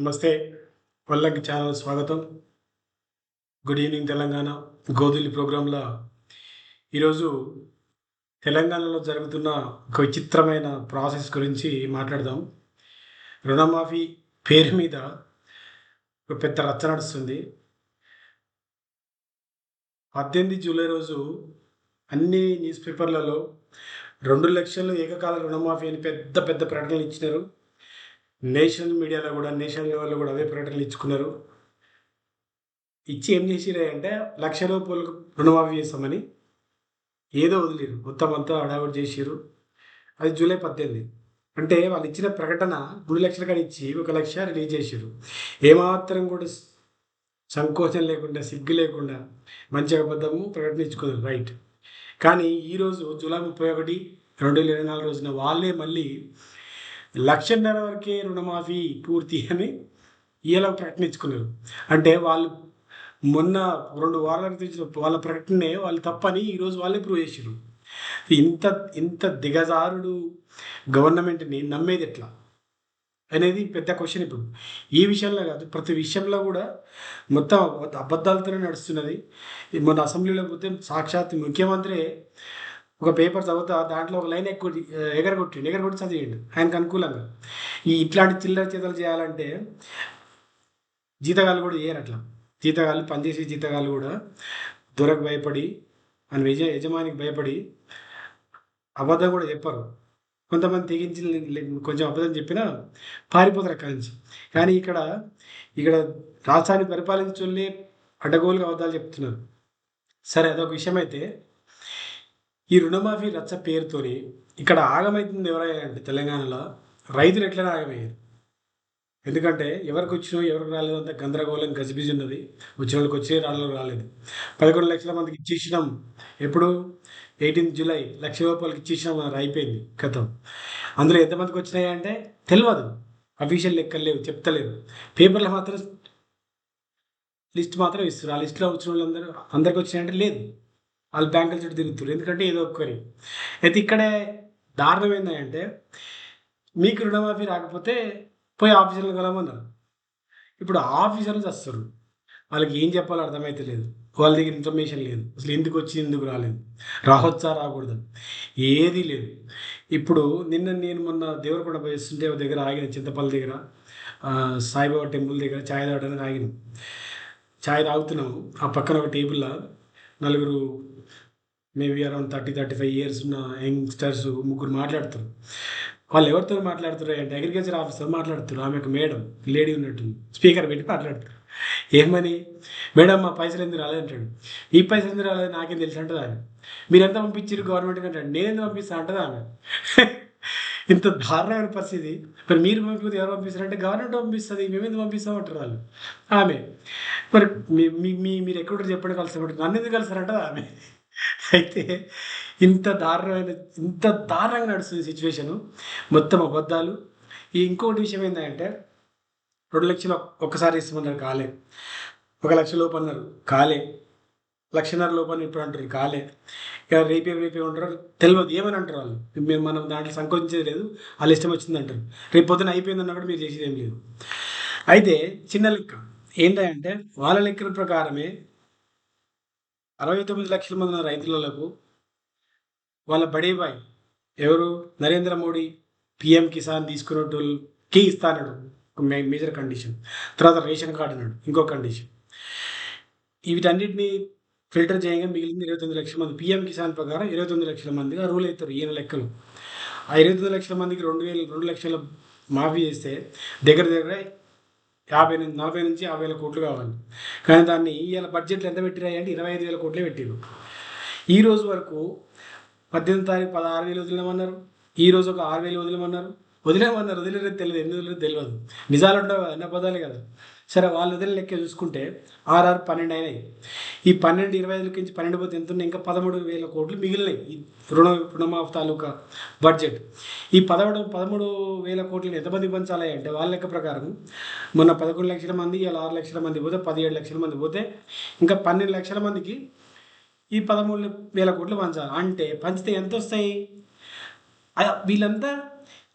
నమస్తే. వల్లంకి ఛానల్ స్వాగతం. Good evening Telangana గోధులి ప్రోగ్రాంలో. ఈరోజు తెలంగాణలో జరుగుతున్న ఒక విచిత్రమైన ప్రాసెస్ గురించి మాట్లాడదాం. రుణమాఫీ పేరు మీద ఒక పెద్ద రచ్చ నడుస్తుంది. పద్దెనిమిది జూలై రోజు అన్ని న్యూస్ పేపర్లలో రెండు లక్షలు ఏకకాల రుణమాఫీ అని పెద్ద పెద్ద ప్రకటనలు ఇచ్చినారు. నేషనల్ మీడియాలో కూడా నేషనల్ లెవెల్లో కూడా అవే ప్రకటనలు ఇచ్చుకున్నారు. ఇచ్చి ఏం చేసిరే అంటే లక్ష రూపాయలకు రుణమాఫీ చేస్తామని ఏదో వదిలేరు మొత్తం అంతా హడావిడి చేసిరు అది జూలై పద్దెనిమిది. అంటే వాళ్ళు ఇచ్చిన ప్రకటన మూడు లక్షల కాడ ఇచ్చి ఒక లక్ష రిలీజ్ చేసారు ఏమాత్రం కూడా సంకోచం లేకుండా సిగ్గు లేకుండా మంచి అబద్ధము ప్రకటన ఇచ్చుకున్నారు. రైట్. కానీ ఈరోజు జూలై ముప్పై ఒకటి రెండు వేల ఇరవై నాలుగు రోజున వాళ్ళే మళ్ళీ లక్షన్నర వరకే రుణమాఫీ పూర్తి అని ఇలా ప్రకటించుకున్నారు. అంటే వాళ్ళు మొన్న రెండు వారాల క్రితం వాళ్ళ ప్రకటనే వాళ్ళు తప్పని ఈరోజు వాళ్ళే ప్రూవ్ చేసారు ఇంత ఇంత దిగజారుడు గవర్నమెంట్ని నమ్మేది ఎట్లా? అనేది పెద్ద క్వశ్చన్ ఇప్పుడు. ఈ విషయంలో కాదు ప్రతి విషయంలో కూడా మొత్తం అబద్ధాలతోనే నడుస్తున్నది. మొన్న అసెంబ్లీలో పోతే సాక్షాత్ ముఖ్యమంత్రి ఒక పేపర్ చదువుతా దాంట్లో ఒక లైన్ ఎక్కువ ఎగరగొట్టిండు. ఎగరగొట్టి చదివిండు. ఆయనకు అనుకూలంగా. ఈ ఇట్లాంటి చిల్లర చేతలు చేయాలంటే జీతగాళ్ళు కూడా చేయరు అట్లా. జీతగాళ్ళు పనిచేసే జీతగాళ్ళు కూడా దొరకు భయపడి మన యజ యజమానికి భయపడి అబద్ధం కూడా చెప్పరు. కొంతమంది తెగించి కొంచెం అబద్ధం చెప్పినా పారిపోతారు అక్కడి నుంచి. కానీ ఇక్కడ ఇక్కడ రాష్ట్రాన్ని పరిపాలించే అడ్డగోలుగా అబద్ధాలు చెప్తున్నారు. సరే అదొక విషయం అయితే ఈ రుణమాఫీ రచ్చ పేరుతోని ఇక్కడ ఆగమైతుంది ఎవరైనా తెలంగాణలో? రైతులు ఎట్లనే ఆగమయ్యారు. ఎందుకంటే ఎవరికి వచ్చినో ఎవరికి రాలేదు అంత గందరగోళం గజిబిజి ఉన్నది. వచ్చిన వాళ్ళకి వచ్చే రాళ్ళకి రాలేదు. పదకొండు లక్షల మందికి ఇచ్చేసినాం. ఎప్పుడు? Eighteenth July. లక్ష రూపాయలకి ఇచ్చేసినాం అని అయిపోయింది గతం. అందులో ఎంతమందికి వచ్చినాయి అంటే తెలియదు అఫీషియల్ లెక్కలు లేవు చెప్తలేరు. పేపర్లు మాత్రం లిస్ట్ మాత్రం ఇస్తారు ఆ లిస్ట్లో వచ్చిన వాళ్ళందరూ అందరికి వచ్చినాయంటే లేదు. వాళ్ళు బ్యాంకుల చుట్టూ తిరుగుతారు ఎందుకంటే ఏదో ఒక్కరి అయితే ఇక్కడే దారుణం ఏంటంటే మీకు రుణమాఫీ రాకపోతే పోయి ఆఫీసర్లు కలమన్నారు ఇప్పుడు ఆఫీసర్లు వస్తారు వాళ్ళకి ఏం చెప్పాలో అర్థమైతే లేదు. వాళ్ళ దగ్గర ఇన్ఫర్మేషన్ లేదు. అసలు ఎందుకు వచ్చి ఎందుకు రాలేదు. రావచ్చా రాకూడదు? ఏదీ లేదు. ఇప్పుడు నిన్న నేను మొన్న దేవరకొండ పోయిస్తుంటే ఒక దగ్గర ఆగిన చింతపల్లి దగ్గర సాయిబాబా టెంపుల్ దగ్గర ఛాయ్ తాగడానికి ఆగినాం. ఛాయ్ తాగుతున్నాము. ఆ పక్కన ఒక టేబుల్లో నలుగురు maybe around thirty thirty five years ఉన్న యంగ్స్టర్స్ ముగ్గురు మాట్లాడుతారు. వాళ్ళు ఎవరితో మాట్లాడుతారు అంటే అగ్రికల్చర్ ఆఫీసర్ మాట్లాడుతారు ఆమె ఒక మేడం లేడీ ఉన్నట్టుంది. స్పీకర్ పెట్టి మాట్లాడతారు ఏమని? మేడం మా పైసలు ఎందుకు రాలేదంటాడు ఈ పైసలు ఎందుకు రాలేదు? నాకేం తెలుసు అంటది ఆమె. మీరు ఎంత పంపించారు గవర్నమెంట్ అంటాడు. నేను ఎందుకు పంపిస్తాను అంటది ఆమె. ఇంత దారుణమైన పరిస్థితి. మరి మీరు పంపితే ఎవరు పంపిస్తారంటే గవర్నమెంట్ పంపిస్తుంది మేము ఎందుకు పంపిస్తామంటారు వాళ్ళు? ఆమె. మరి మీ మీ మీరు ఎక్కడుంటారు చెప్పండి కలిసి నన్ను ఎందుకు కలిసారంటది ఆమె? అయితే ఇంత దారుణమైన ఇంత దారుణంగా నడుస్తుంది సిచ్యువేషను. మొత్తం అబద్ధాలు. ఈ ఇంకొకటి విషయం ఏంటంటే రెండు లక్షలు ఒక్కసారి ఇస్తామన్నారు కాలే. ఒక లక్ష లోపు అన్నారు. కాలే. లక్షన్నర లోపల ఇప్పుడు అంటారు కాలే. ఇక రేపే రేపే ఉంటారు తెలియదు ఏమని అంటారు వాళ్ళు? మేము మనం దాంట్లో సంకోచించేది లేదు వాళ్ళు ఇష్టం వచ్చింది అంటారు. రేపు పొద్దున అయిపోయిందన్నా కూడా మీరు చేసేది ఏం లేదు. అయితే చిన్న లెక్క. ఏంటంటే వాళ్ళ లెక్కల ప్రకారమే అరవై తొమ్మిది లక్షల మంది రైతులకు వాళ్ళ బడేబాయ్ ఎవరు? నరేంద్ర మోడీ పిఎం కిసాన్ తీసుకున్నట్టుకి ఇస్తానడు మేజర్ కండిషన్. తర్వాత రేషన్ కార్డు అన్నాడు. ఇంకో కండిషన్. వీటన్నిటిని ఫిల్టర్ చేయగా మిగిలింది ఇరవై తొమ్మిది లక్షల మంది. పిఎం కిసాన్ ప్రకారం ఇరవై తొమ్మిది లక్షల మందిగా రూల్ అవుతారు ఈయన లెక్కలు. ఆ ఇరవై తొమ్మిది లక్షల మందికి రెండు వేలు రెండు లక్షల మాఫీ చేస్తే దగ్గర దగ్గర యాభై నుంచి నలభై నుంచి యాభై వేల కోట్లు కావాలి. కానీ దాన్ని ఇవాళ బడ్జెట్లు ఎంత పెట్టిరాయి అంటే ఇరవై ఐదు వేల కోట్లే పెట్టారు ఈ రోజు వరకు పద్దెనిమిది తారీఖు పదహారు వేలు వదిలేమన్నారు. ఈ రోజు ఒక ఆరు వేలు వదిలేమన్నారు. వదిలేమన్నారు వదిలేదు తెలియదు ఎన్ని వదిలేదు తెలియదు. నిజాలు ఉండవు అన్న పదాలే కదా. సరే వాళ్ళు వదిలి లెక్క చూసుకుంటే ఆర్ఆర్ పన్నెండు అయినాయి. ఈ పన్నెండు ఇరవై ఐదులకి నుంచి పన్నెండు పోతే ఎంత ఉన్నాయి ఇంకా పదమూడు వేల కోట్లు మిగిలినాయి. ఈ రుణ రుణమాఫ్ తాలూకా బడ్జెట్. ఈ పదమూడు పదమూడు వేల కోట్లు ఎంతమంది పంచాలి అంటే వాళ్ళ లెక్క ప్రకారం మొన్న పదకొండు లక్షల మంది ఇలా ఆరు లక్షల మంది పోతే పదిహేడు లక్షల మంది పోతే ఇంకా పన్నెండు లక్షల మందికి ఈ పదమూడు వేల కోట్లు పంచాలి. అంటే పంచితే ఎంత వస్తాయి వీళ్ళంతా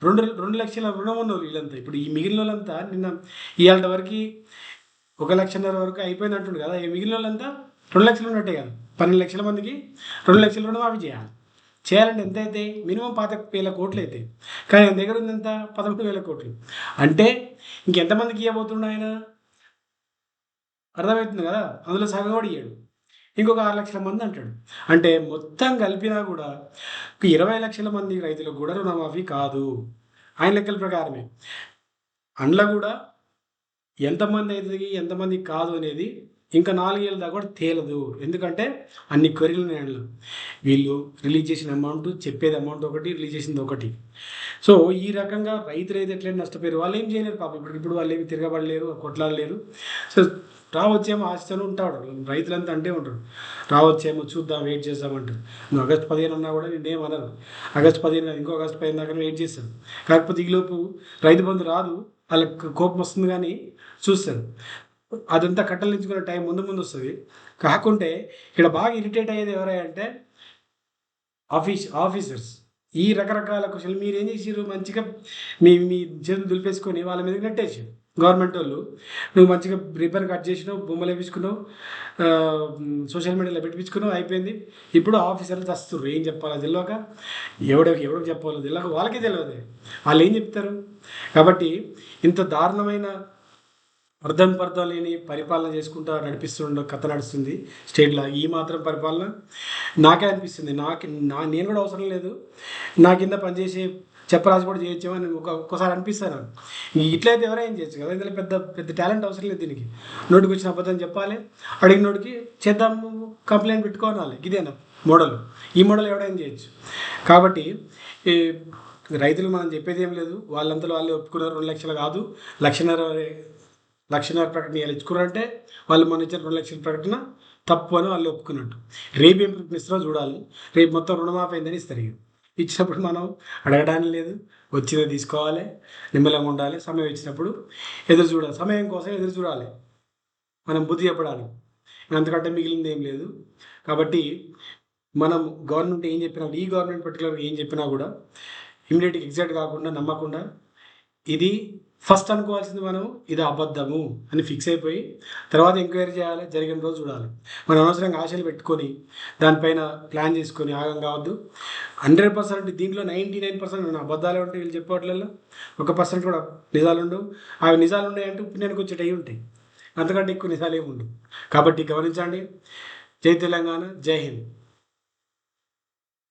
రెండు రెండు లక్షల రుణం ఉన్న వాళ్ళు వీళ్ళంతా. ఇప్పుడు ఈ మిగిలిన వాళ్ళంతా నిన్న ఇవాళ వరకు ఒక లక్షన్నర వరకు అయిపోయింది అంటుండు కదా. ఈ మిగిలిన వాళ్ళంతా రెండు లక్షలు ఉన్నట్టే కదా. పన్నెండు లక్షల మందికి రెండు లక్షల రుణమాఫీ చేయాలి. చేయాలంటే ఎంత అయితే మినిమం పాత వేల కోట్లు అయితే. కానీ ఆయన దగ్గర ఉంది ఎంత పదమూడు వేల కోట్లు. అంటే ఇంకెంతమందికి ఇవ్వబోతుండ ఆయన? అర్థమవుతుంది కదా? అందులో సగం కూడా ఇయ్యాడు. ఇంకొక ఆరు లక్షల మంది అంటాడు. అంటే మొత్తం కలిపినా కూడా ఇరవై లక్షల మంది రైతులకు కూడా రుణమాఫీ కాదు. ఆయన లెక్కల ప్రకారమే. అందులో కూడా ఎంతమంది అవుతుంది ఎంతమంది కాదు అనేది ఇంకా నాలుగేళ్ళ దాకా కూడా తేలదు. ఎందుకంటే అన్ని క్వరీలు ఉన్నాయి అందులో వీళ్ళు రిలీజ్ చేసిన అమౌంట్ చెప్పేది అమౌంట్ ఒకటి రిలీజ్ చేసింది ఒకటి. సో ఈ రకంగా రైతులు అయితే ఎట్లయినా నష్టపోయారు. వాళ్ళు ఏం చేయలేరు పాపం. ఇప్పుడు ఇప్పుడు వాళ్ళు ఏమి తిరగబడలేరు కొట్లాడలేరు. సో రావచ్చేమో ఆశతోనే ఉంటాడు. రైతులంతా అంటే ఉంటాడు రావచ్చేమో చూద్దాం వెయిట్ చేద్దామంటారు. నువ్వు ఆగస్ట్ పదిహేను అన్నా కూడా నేను ఏమనరు ఆగస్ట్ పదిహేను ఇంకో ఆగస్ట్ పదిహేను దాకా వెయిట్ చేస్తాను కాకపోతే ఈలోపు రైతు బంధు రాదు. వాళ్ళకి కోపం వస్తుంది కానీ చూస్తారు. అదంతా కట్టలించుకునే టైం ముందు ముందు వస్తుంది. కాకుంటే ఇక్కడ బాగా ఇరిటేట్ అయ్యేది ఎవరంటే ఆఫీస్ ఆఫీసర్స్. ఈ రకరకాల క్వశ్చన్లు మీరు ఏం చేసారు మంచిగా మీ మీ చేతులు దులిపేసుకొని వాళ్ళ మీద నెట్టేసారు గవర్నమెంట్ వాళ్ళు నువ్వు మంచిగా రిబ్బన్ కట్ చేసినావు బొమ్మలు వేపించుకున్నావు సోషల్ మీడియాలో పెట్టించుకున్నావు అయిపోయింది. ఇప్పుడు ఆఫీసర్లు చస్తుర్రు ఏం చెప్పాలో తెలియక ఎవడికి ఎవరికి చెప్పాలో తెలియక వాళ్ళకే తెలియదు వాళ్ళు ఏం చెప్తారు? కాబట్టి ఇంత దారుణమైన అర్థం పర్థం లేని పరిపాలన చేసుకుంటా నడిపిస్తుండ కథ నడుస్తుంది. స్టేట్లో ఈ మాత్రం పరిపాలన నాకే అనిపిస్తుంది. నాకు నా నేను కూడా అవసరం లేదు. నా కింద పనిచేసే చెప్పరాజు కూడా చేయొచ్చేమని అని ఒక ఒక్కసారి అనిపిస్తాను ఇట్లయితే ఎవరైనా చేయొచ్చు కదా? ఇందులో పెద్ద పెద్ద టాలెంట్ అవసరం లేదు దీనికి. నోటికి వచ్చిన అబద్ధం చెప్పాలి. అడిగిన నోటికి చేద్దాం కంప్లైంట్ పెట్టుకోవాలి. ఇదేనా మోడల్? ఈ మోడల్ ఎవడైనా చేయొచ్చు. కాబట్టి ఈ రైతులు మనం చెప్పేది ఏం లేదు. వాళ్ళంతలో వాళ్ళే ఒప్పుకున్నారు. రెండు లక్షలు కాదు. లక్షన్నర లక్షన్నర ప్రకటన ఇవాళ ఇచ్చుకున్నారంటే వాళ్ళు మొన్న ఇచ్చిన రెండు లక్షల ప్రకటన తప్పు అని వాళ్ళు ఒప్పుకున్నట్టు. రేపు ఏం ప్రకటన చూడాలి. రేపు మొత్తం రుణమాఫీ అయిందని ఇస్తారు ఇచ్చినప్పుడు మనం అడగడానికి లేదు. వచ్చింది తీసుకోవాలి నిమ్మలంగా ఉండాలి సమయం ఇచ్చినప్పుడు ఎదురు చూడాలి. సమయం కోసం ఎదురు చూడాలి. మనం బుద్ధి చెప్పడానికి. అంతకంటే మిగిలింది ఏం లేదు. కాబట్టి మనం గవర్నమెంట్ ఏం చెప్పినా ఈ గవర్నమెంట్ పర్టికులర్గా ఏం చెప్పినా కూడా ఇమీడియట్గా ఎగ్జాక్ట్ కాకుండా నమ్మకుండా ఇది ఫస్ట్ అనుకోవాల్సింది మనం ఇది అబద్ధము అని ఫిక్స్ అయిపోయి తర్వాత ఎంక్వైరీ చేయాలి జరిగిన రోజు చూడాలి. మనం అనవసరంగా ఆశలు పెట్టుకొని దానిపైన ప్లాన్ చేసుకొని ఆగం కావద్దు. హండ్రెడ్ పర్సెంట్ దీంట్లో నైంటీ నైన్ పర్సెంట్ అబద్ధాలే ఉంటాయి వీళ్ళు చెప్పేవాటిల్లో ఒక పర్సెంట్ కూడా నిజాలు ఉండవు. అవి నిజాలు ఉన్నాయంటే నేను వచ్చేటవి ఉంటాయి. అంతకంటే ఎక్కువ నిజాలు ఏమి ఉండవు. కాబట్టి గమనించండి. జై తెలంగాణ జై హింద్.